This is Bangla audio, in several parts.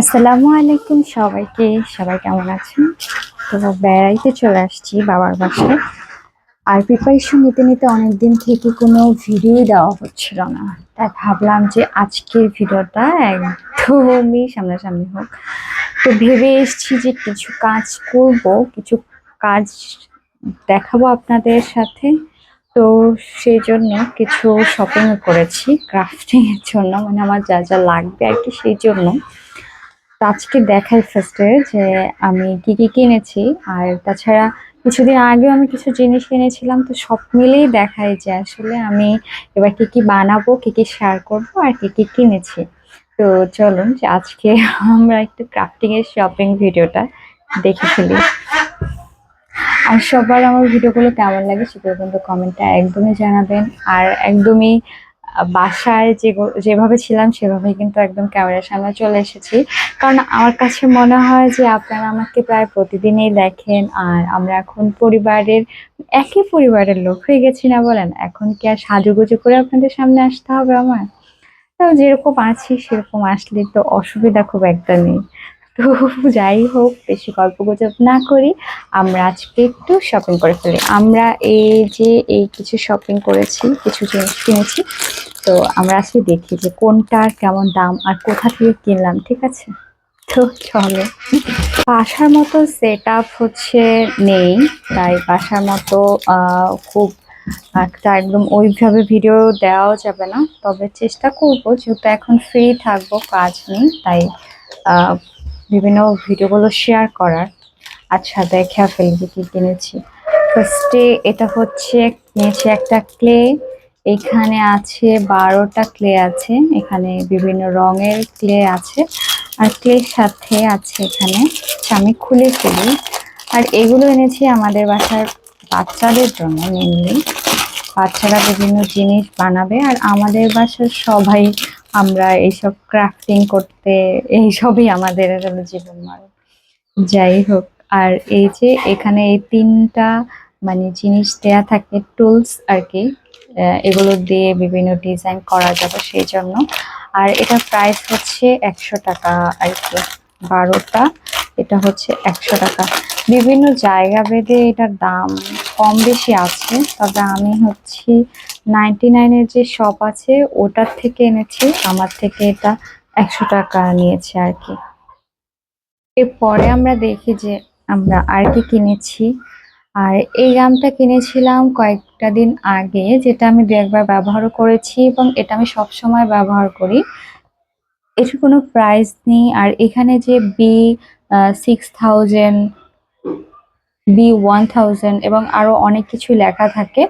আসসালামু আলাইকুম সবাইকে। সবাই কেমন আছেন? তো বেড়াইতে চলে আসছি বাবার বাসায়। আর প্রিপারেশন নিতে নিতে অনেক দিন থেকে কোনো ভিডিও দেওয়া হচ্ছিল না। তাই ভাবলাম যে আজকের ভিডিওটা একদমই সামনাসামনি হোক। তো ভেবে এসেছি যে কিছু কাজ করব, কিছু কাজ দেখাবো আপনাদের সাথে। তো সেই জন্য কিছু শপিং করেছি ক্রাফটিং এর জন্য। মানে আমার যা যা লাগবে আর কি সেই জন্য। তো আজকে দেখাই ফার্স্টে যে আমি কি কি কিনেছি। আর তাছাড়া কিছুদিন আগেও আমি কিছু জিনিস কিনেছিলাম, তো সব মিলেই দেখাই যে আসলে আমি এবার কি কি বানাবো, কি কি শেয়ার করব আর কি কি কিনেছি। তো চলুন যে আজকে আমরা একটু ক্রাফটিং এর শপিং ভিডিওটা দেখে ফেলি। আর সবার আমার ভিডিওগুলো কেমন লাগে সেগুলো কিন্তু কমেন্টে একদমই জানাবেন। আর একদমই বাসায় যেভাবে ছিলাম, সেভাবেই কিন্তু একদম ক্যামেরার সামনে চলে এসেছি। কারণ আমার কাছে মনে হয় যে আপনারা আমাকে প্রায় প্রতিদিনই দেখেন, আর আমরা এখন পরিবারের, একই পরিবারের লোক হয়ে গেছি না বলেন? এখন কি আর সাজুগুজু করে আপনাদের সামনে আসতে হবে আমার? তো যেরকম আছি, সেরকম আসলে তো অসুবিধা খুব একটা নেই। তো যাই হোক, বেশি গল্প গুজব না করি। আমরা আজকে একটু শপিং করে ফেলি। আমরা এই যে এই কিছু শপিং করেছি, কিছু জিনিস কিনেছি, তো আমরা আজকে দেখি যে কোনটার কেমন দাম আর কোথা থেকে কিনলাম, ঠিক আছে? তো চলো। বাসার মতো সেট হচ্ছে নেই, তাই বাসার মতো খুব একটা একদম ওইভাবে ভিডিও দেওয়াও যাবে না। তবে চেষ্টা করব, যেহেতু এখন ফ্রি থাকব, কাজ নেই, তাই বিভিন্ন ভিডিওগুলো শেয়ার করার। আচ্ছা দেখা ফেলবি কি কিনেছি। ফার্স্টে এটা হচ্ছে নিয়েছি একটা ক্লে এখানে আছে বারোটা ক্লে আছে। এখানে বিভিন্ন রঙের ক্লে আছে। আর ক্লের সাথে আছে এখানে আচ্ছা, আমি খুলে ফেলি। আর এগুলো এনেছি আমাদের বাসার বাচ্চাদের জন্য মেনলি বাচ্চারা বিভিন্ন জিনিস বানাবে। আর আমাদের বাসার সবাই আমরা এইসব ক্রাফটিং করতে, এইসবই আমাদের জীবন মার্গ যাই হোক, আর এই যে এখানে এই তিনটা মানে জিনিস দেয়া থাকে টুলস আর কি এগুলো দিয়ে বিভিন্ন ডিজাইন করা যাবে সেই জন্য। আর এটা প্রাইস হচ্ছে একশো টাকা আর কি, বারোটা, এটা হচ্ছে একশো টাকা। বিভিন্ন জায়গা ভেদে এটার দাম কম বেশি আছে, তবে আমি হচ্ছি নাইনটি নাইনের যে শপ আছে, ওটার থেকে এনেছি, আমার থেকে এটা একশো টাকা নিয়েছে আর কি। এরপরে আমরা দেখি যে আমরা আর কি কিনেছি। আর এই গামটা কিনেছিলাম কয়েকটা দিন আগে, যেটা আমি দু একবার ব্যবহারও করেছি এবং এটা আমি সব সময় ব্যবহার করি। এটার কোনো প্রাইস নেই। আর এখানে যে B six thousand B one thousand এবং আরও অনেক কিছু লেখা থাকে।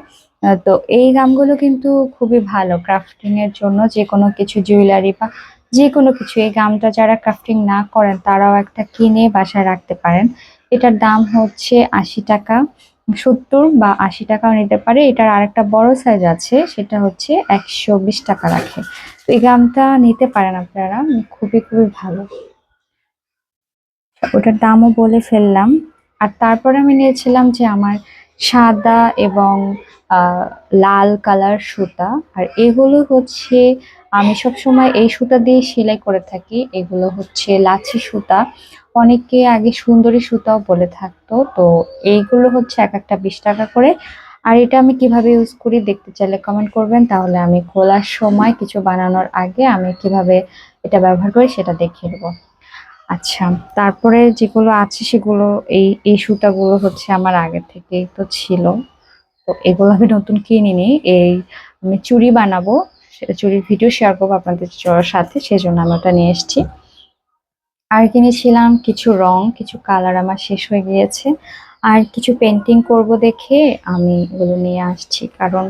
তো এই গামগুলো কিন্তু খুবই ভালো ক্রাফটিং এর জন্য। যে কোনো কিছু জুয়েলারি বা যে কোনো কিছু, এই গামটা যারা ক্রাফটিং না করেন, তারাও একটা কিনে বাসায় রাখতে পারেন। এটার দাম হচ্ছে আশি টাকা সত্তর বা আশি টাকাও নিতে পারে। এটার আরেকটা বড় সাইজ আছে, সেটা হচ্ছে একশো বিশ টাকা রাখে। তো এই গামটা নিতে পারেন আপনারা, খুবই খুবই ভালো। ওটার দামও বলে ফেললাম। আর তারপরে আমি নিয়েছিলাম যে আমার সাদা এবং লাল কালার সুতা। আর এগুলো হচ্ছে, আমি সব সময় এই সুতা দিয়ে সেলাই করে থাকি। এগুলো হচ্ছে লাচি সুতা। অনেকে আগে সুন্দরী সুতাও বলে থাকতো। তো এইগুলো হচ্ছে এক একটা বিশ টাকা করে। আর এটা আমি কীভাবে ইউজ করি দেখতে চাইলে কমেন্ট করবেন। তাহলে আমি খোলার সময় কিছু বানানোর আগে আমি কীভাবে এটা ব্যবহার করি সেটা দেখিয়ে দেবো আচ্ছা তারপরে যেগুলো আছে সেগুলো, এই এই সুতাগুলো হচ্ছে আমার আগে থেকেই তো ছিল। তো এগুলো আমি নতুন কিনিনি এই আমি চুড়ি বানাবো চুড়ির ভিডিও শেয়ার করব আপনাদের সাথে, সেজন্য আমি ওটা নিয়ে এসেছি। আর কিনেছিলাম কিছু রং, কিছু কালার আমার শেষ হয়ে গিয়েছে। আর কিছু পেন্টিং করব দেখে আমি এগুলো নিয়ে আসছি। কারণ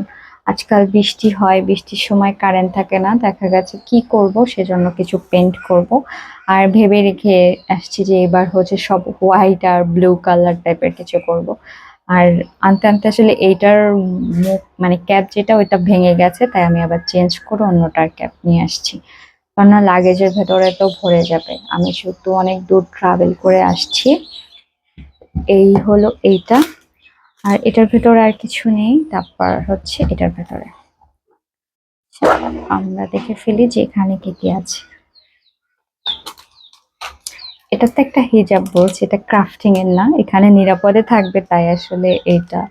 আজকাল বৃষ্টি হয়, বৃষ্টির সময় কারেন্ট থাকে না, দেখা গেছে কি করব সেজন্য কিছু পেন্ট করব। আর ভেবে রেখে আসছি যে এবার হচ্ছে সব হোয়াইট আর ব্লু কালার টাইপের কিছু করব। আর আনতে আনতে আসলে এইটার মুখ মানে ক্যাপ যেটা ওইটা ভেঙে গেছে, তাই আমি আবার চেঞ্জ করে অন্যটার ক্যাপ নিয়ে আসছি। কারণ লাগেজের ভেতরে তো ভরে যাবে। আমি শুধু অনেক দূর ট্রাভেল করে আসছি। এই হলো এইটা। আর এটার ভেতরে আর কিছু নেই, তারপর হচ্ছে এটার ভেতরে। আমরা দেখে ফেলি যে এখানে কি কি আছে। এটা তো একটা হিজাব বলছে এটা ক্রাফটিং এর না, এখানে নিরাপদে থাকবে, তাই আসলে এটা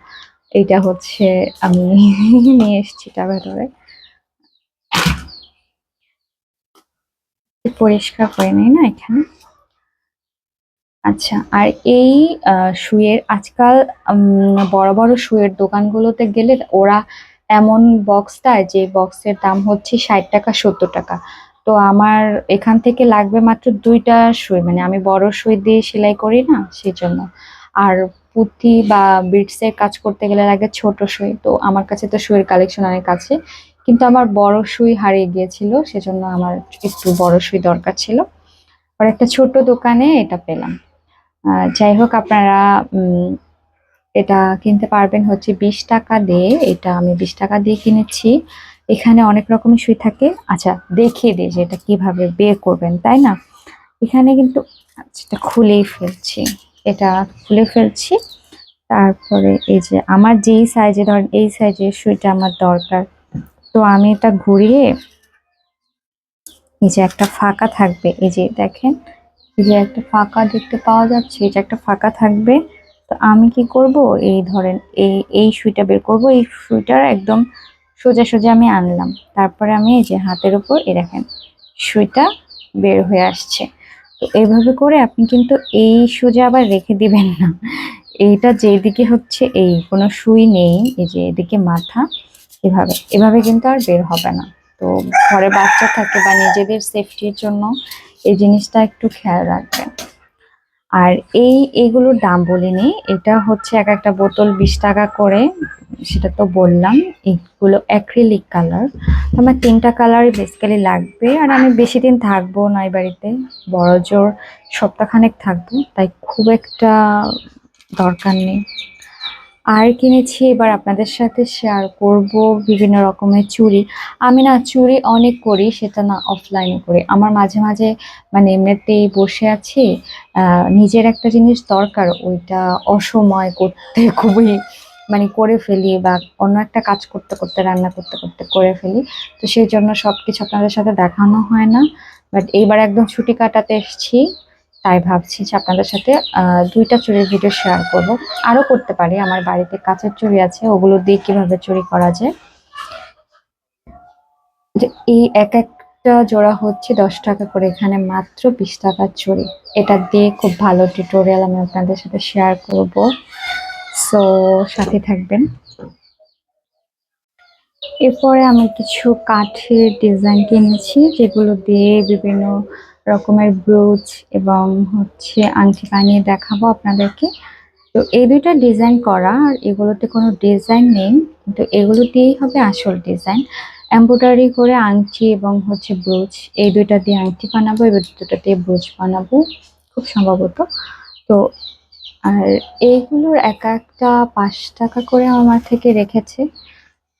এটা হচ্ছে আমি নিয়ে এসেছি তার ভেতরে। পরিষ্কার করে নিই না এখানে? আচ্ছা আর এই শুয়ের আজকাল বড় বড় শুয়ের দোকানগুলোতে গেলে ওরা এমন বক্স দেয় যে বক্সের দাম হচ্ছে ষাট টাকা, সত্তর টাকা। তো আমার এখান থেকে লাগবে মাত্র দুইটা সুই মানে আমি বড় সুই দিয়ে সেলাই করি না সেই জন্য আর পুঁতি বা বিটসের কাজ করতে গেলে লাগে ছোট সুই, তো আমার কাছে তো সুইয়ের কালেকশন অনেক আছে। কিন্তু আমার বড় সুই হারিয়ে গিয়েছিল, সেজন্য আমার একটু বড় সুই দরকার ছিল। আর একটা ছোট দোকানে এটা পেলাম। যাই হোক আপনারা এটা কিনতে পারবেন হচ্ছে বিশ টাকা দিয়ে। এটা আমি বিশ টাকা দিয়ে কিনেছি। এখানে অনেক রকমের সুই থাকে। আচ্ছা দেখিয়ে দিই যে এটা কীভাবে বের করবেন তাই না? এখানে কিন্তু আচ্ছা, এটা খুলেই ফেলছি। এটা খুলে ফেলছি। তারপরে এই যে আমার যেই সাইজে ধরেন এই সাইজের সুইটা আমার দরকার। তো আমি এটা ঘুরিয়ে এই যে একটা ফাঁকা থাকবে। এই যে দেখেন যে একটা ফাঁকা দেখতে পাওয়া যাচ্ছে, এটা একটা ফাঁকা থাকবে। তো আমি কি করব? এই ধরেন, এই এই সুইটা বের করব। এই সুইটার একদম সোজা সোজা আমি আনলাম। তারপরে আমি এই যে হাতের উপর, এই দেখেন, সুইটা বের হয়ে আসছে। তো এইভাবে করে আপনি কিন্তু এই সোজা আবার রেখে দিবেন না। এইটা যেদিকে হচ্ছে, এই কোনো সুই নেই, এই যে এদিকে মাথা, এভাবে। এভাবে কিন্তু আর বের হবে না। তো ঘরে বাচ্চা থাকে বা নিজেদের সেফটির জন্য এই জিনিসটা একটু খেয়াল রাখবেন। আর এই এগুলোর দাম বলিনি, এটা হচ্ছে এক একটা বোতল বিশ টাকা করে, সেটা তো বললাম, এগুলো অ্যাক্রিলিক কালার আমার তিনটা কালারই বেসিক্যালি লাগবে, আর আমি বেশি দিন থাকব না এই বাড়িতে বড় জোর সপ্তাহখানেক থাকব, তাই খুব একটা দরকার নেই। আর কিনেছি, এবার আপনাদের সাথে শেয়ার করব বিভিন্ন রকমের চুড়ি। আমি না চুড়ি অনেক করি, সেটা না অফলাইনে করি। আমার মাঝে মাঝে মানে এমনিতেই বসে আছি নিজের একটা জিনিস দরকার, ওইটা অসময় করতে খুবই মানে করে ফেলি বা অন্য একটা কাজ করতে করতে, রান্না করতে করতে করে ফেলি। তো সেই জন্য সব কিছু আপনাদের সাথে দেখানো হয় না। বাট এইবার একদম ছুটি কাটাতে এসেছি। তাই ভাবছি যে আপনাদের সাথে দুইটা চুরির ভিডিও শেয়ার করব। আরও করতে পারি, আমার বাড়িতে কাঁচের চুরি আছে, ওগুলো দিয়ে কীভাবে চুরি করা যায়। যে এই এক একটা জোড়া হচ্ছে দশ টাকা করে, এখানে মাত্র বিশ টাকার চুরি। এটা দিয়ে খুব ভালো টিউটোরিয়াল আমি আপনাদের সাথে শেয়ার করব। সো সাথে থাকবেন। এরপরে আমি কিছু কাঠের ডিজাইন কিনেছি, যেগুলো দিয়ে বিভিন্ন রকমের ব্রুচ এবং হচ্ছে আংটি বানিয়ে দেখাবো আপনাদেরকে। তো এই দুইটা ডিজাইন করা, আর এগুলোতে কোনো ডিজাইন নেই, কিন্তু এগুলো দিয়েই হবে আসল ডিজাইন এমব্রয়ডারি করে আংটি এবং হচ্ছে ব্রুচ এই দুইটা দিয়ে আংটি বানাবো, এবার দুটো দিয়ে ব্রুচ বানাবো, খুব সম্ভবত। তো, আর এইগুলোর এক একটা পাঁচ টাকা করে আমার থেকে রেখেছে।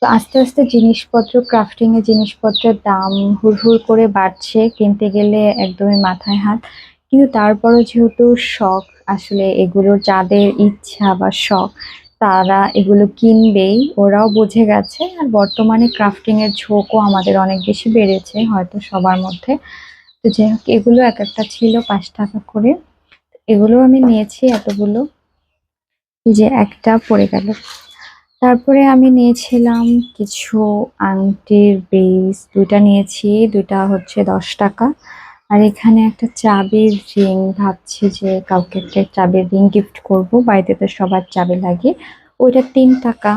তো আস্তে আস্তে জিনিসপত্র ক্রাফটিং এর জিনিসপত্রের দাম হুড় হুড় করে বাড়ছে, কিনতে গেলে একদমই মাথায় হাত। কিন্তু তারপরও যেহেতু শখ, আসলে এগুলো যাদের ইচ্ছা বা শখ, তারা এগুলো কিনবেই। ওরাও বুঝে গেছে, আর বর্তমানে ক্রাফটিং এর ঝোঁকও আমাদের অনেক বেশি বেড়েছে, হয়তো সবার মধ্যে। তো যাই হোক, এগুলো এক একটা ছিল পাঁচ টাকা করে। এগুলো আমি নিয়েছি এতগুলো। যে একটা পড়ে গেল। তারপরে আমি নিয়েছিলাম কিছু আংটির বেস। দুইটা নিয়েছি, দুইটা হচ্ছে দশ টাকা। আর এখানে একটা চাবির রিং, ভাবছি যে কাউকে একটা চাবির রিং গিফট করব, বাড়িতে তো সবার চাবি লাগে। ওইটা তিন টাকা।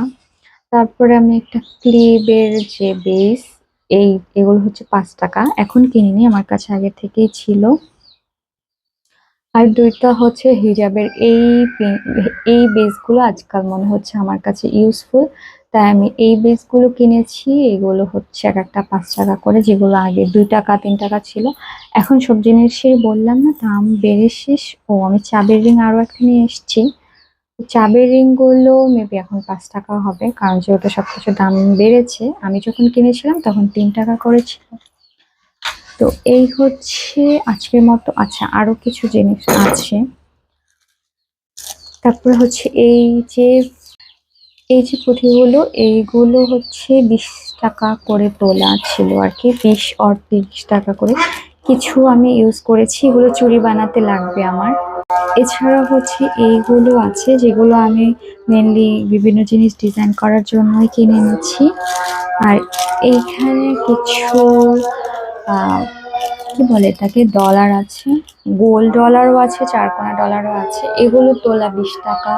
তারপরে আমি একটা ক্লিপের যে বেস, এই, এগুলো হচ্ছে পাঁচ টাকা। এখন কিনিনি, আমার কাছে আগে থেকেই ছিল। আর দুইটা হচ্ছে হিজাবের এই এই বেসগুলো আজকাল মনে হচ্ছে আমার কাছে ইউজফুল তাই আমি এই বেসগুলো কিনেছি, এগুলো হচ্ছে এক একটা পাঁচ টাকা করে, যেগুলো আগে দুই টাকা, তিন টাকা ছিল। এখন সব জিনিসের বললাম না, দাম বেড়ে শেষ। ও, আমি চাবের রিং আরও একটা নিয়ে এসেছি। চাবের রিংগুলো মেবি এখন পাঁচ টাকা হবে, কারণ যেহেতু সবকিছু দাম বেড়েছে, আমি যখন কিনেছিলাম তখন তিন টাকা করে ছিল তো এই হচ্ছে আজকের মতো। আচ্ছা আরও কিছু জিনিস আছে। তারপরে হচ্ছে এই যে এই যে পুঁথিগুলো, এইগুলো হচ্ছে বিশ টাকা করে তোলা ছিল আর কি, বিশ অর তিরিশ টাকা করে। কিছু আমি ইউজ করেছি, এগুলো চুরি বানাতে লাগবে আমার। এছাড়া হচ্ছে এইগুলো আছে, যেগুলো আমি মেনলি বিভিন্ন জিনিস ডিজাইন করার জন্যই কিনে এনেছি। আর এইখানে কিছু কি বলে এটাকে? ডলার আছে গোল্ড ডলারও আছে, চারকোনা ডলারও আছে। এগুলো তোলা বিশ টাকা,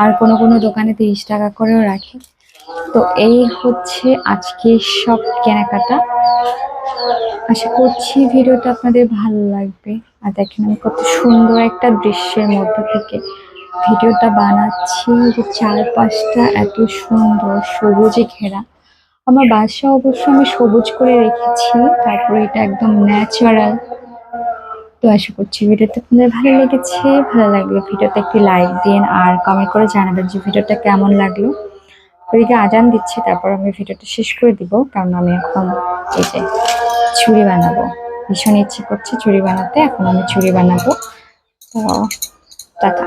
আর কোনো কোনো দোকানে তিরিশ টাকা করেও রাখে। তো এই হচ্ছে আজকে সব কেনাকাটা। আশা করছি ভিডিওটা আপনাদের ভালো লাগবে। আর দেখেন আমি কত সুন্দর একটা দৃশ্যের মধ্যে থেকে ভিডিওটা বানাচ্ছি। যে চারপাশটা এত সুন্দর, সবুজে ঘেরা। আমার বাসা অবশ্য আমি সবুজ করে রেখেছি, তারপরে এটা একদম ন্যাচারাল তো আশা করছি ভিডিওটা আপনাদের ভালো লেগেছে, ভালো লাগলে ভিডিওতে একটি লাইক দিন আর কমেন্ট করে জানাবেন যে ভিডিওটা কেমন লাগল। ওইদিকে আজান দিচ্ছে, তারপর আমি ভিডিওটা শেষ করে দিব, কারণ আমি এখন এই যে ছুরি বানাবো। ভীষণ ইচ্ছে করছে ছুরি বানাতে, এখন আমি ছুরি বানাবো। তো টাটা।